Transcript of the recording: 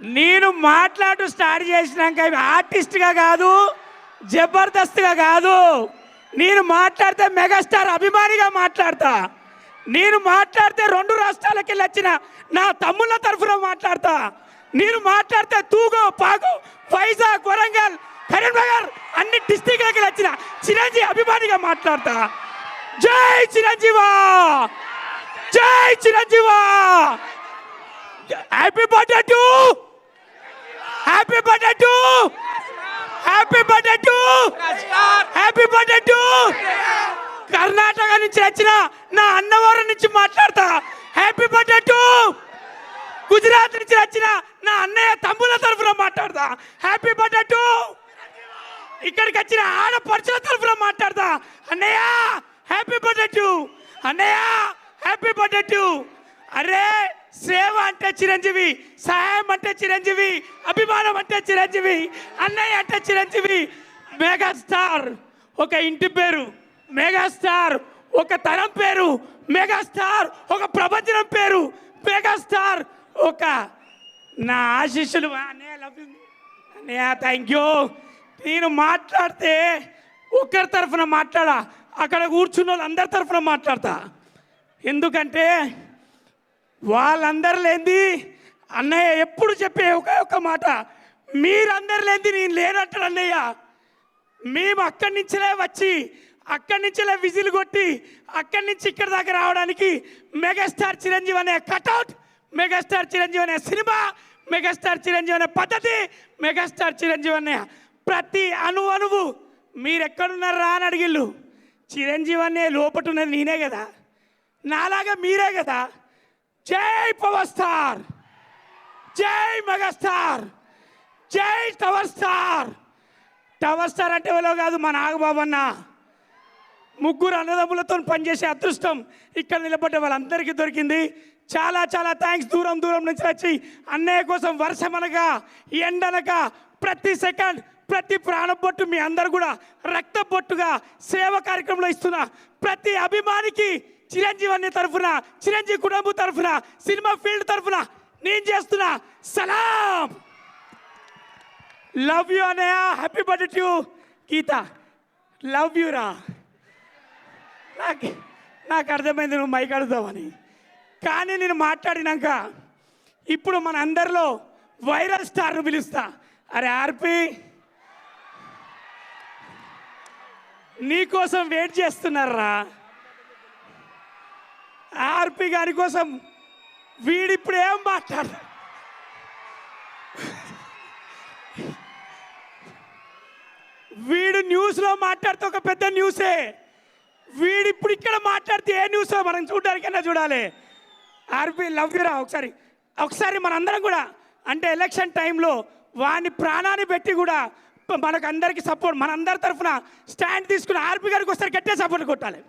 నేను మాట్లాడు స్టార్ట్ చేసినాక ఆర్టిస్ట్గా కాదు జబర్దస్త్గా కాదు. నేను మాట్లాడితే మెగాస్టార్ అభిమానిగా మాట్లాడతా. నేను మాట్లాడితే రెండు రాష్ట్రాలకి వెళ్ళి వచ్చిన నా తమ్ముళ్ళ తరఫున మాట్లాడతా. నేను మాట్లాడితే తూగు పాగు వైజాగ్ వరంగల్ కరీంనగర్ అన్ని డిస్టిక్లకి వచ్చిన చిరంజీవి అభిమానిగా మాట్లాడతా. జై చిరంజీవా! జై చిరంజీవా! Happy birthday to happy birthday to happy birthday to happy birthday to Karnataka నుంచి వచ్చిన నా అన్నవరం నుంచి మాట్లాడతా. హ్యాపీ బర్త్డే టు గుజరాత్ నుంచి వచ్చిన నా అన్నయ్య తమ్ముల తరఫున మాట్లాడతా. హ్యాపీ బర్త్డే టు ఇక్కడికి వచ్చిన ఆడపడుచుల తరఫున మాట్లాడతా. అన్నయ్య హ్యాపీ బర్త్డే టు అన్నయ్య హ్యాపీ బర్త్డే టు అరే సేవ అంటే చిరంజీవి సహాయం అంటే చిరంజీవి అభిమానం అంటే చిరంజీవి అన్నయ్య అంటే చిరంజీవి మెగాస్టార్. ఒక ఇంటి పేరు మెగాస్టార్. ఒక తరం పేరు మెగాస్టార్. ఒక ప్రపంచం పేరు మెగాస్టార్. ఒక నా ఆశీస్సులు అన్నయ్య లవ్ అన్నయ్య థ్యాంక్ యూ నేను మాట్లాడితే ఒకరి తరఫున మాట్లాడా? అక్కడ కూర్చున్న వాళ్ళందరి తరఫున మాట్లాడతా. ఎందుకంటే వాళ్ళందరు లేనిది అన్నయ్య ఎప్పుడు చెప్పే ఒకే ఒక మాట మీరందరు లేనిది నేను లేనంటాడు అన్నయ్య. మేము అక్కడి నుంచిలే వచ్చి అక్కడి నుంచిలే విజిల్ కొట్టి అక్కడి నుంచి ఇక్కడ దాకా రావడానికి మెగాస్టార్ చిరంజీవి అనే కటౌట్ మెగాస్టార్ చిరంజీవి అనే సినిమా మెగాస్టార్ చిరంజీవి అనే పద్ధతి మెగాస్టార్ చిరంజీవి అనే ప్రతి అణువు అణువు. మీరెక్కడున్నారా అని అడిగిళ్ళు. చిరంజీవి అనే లోపట ఉన్నది నేనే కదా. నాలాగా మీరే కదా. జై పవర్ స్టార్! జై మెగాస్టార్! జై టవర్ స్టార్! టవర్ స్టార్ అంటే ఎవరో కాదు మా నాగబాబు అన్న. ముగ్గురు అన్నదమ్ములతో పనిచేసే అదృష్టం ఇక్కడ నిలబడ్డ వాళ్ళందరికీ దొరికింది. చాలా చాలా థ్యాంక్స్ దూరం దూరం నుంచి వచ్చి అన్నయ్య కోసం వర్షమనగా ఎండనగా ప్రతి సెకండ్ ప్రతి ప్రాణబొట్టు మీ అందరు కూడా రక్తబొట్టుగా సేవ కార్యక్రమంలో ఇస్తున్న ప్రతి అభిమానికి చిరంజీవి అనే తరఫున చిరంజీవి కుటుంబం తరఫున సినిమా ఫీల్డ్ తరఫున నేను చేస్తున్నా సలాం! లవ్ యూ అనయ్య happy birthday to Geetha love you రా. నాకు నాకు అర్థమైంది నువ్వు మైక్ అడుగుతావని కానీ నేను మాట్లాడినాక ఇప్పుడు మన అందరిలో వైరల్ స్టార్ను పిలుస్తా. అరే ఆర్పి నీకోసం వెయిట్ చేస్తున్నారా? ఆర్పి గారి కోసం వీడిప్పుడు ఏం మాట్లాడు వీడు న్యూస్లో మాట్లాడితే ఒక పెద్ద న్యూసే. వీడు ఇప్పుడు ఇక్కడ మాట్లాడితే ఏ న్యూస్ మనం చూడడానికైనా చూడాలి. ఆర్పి లవ్ యూరా ఒకసారి. ఒకసారి మనందరం కూడా అంటే ఎలక్షన్ టైంలో వాని ప్రాణాన్ని పెట్టి కూడా మనకు అందరికి సపోర్ట్ మనందరి తరఫున స్టాండ్ తీసుకుని ఆర్పి గారికి ఒకసారి గట్టే సపోర్ట్ కొట్టాలి.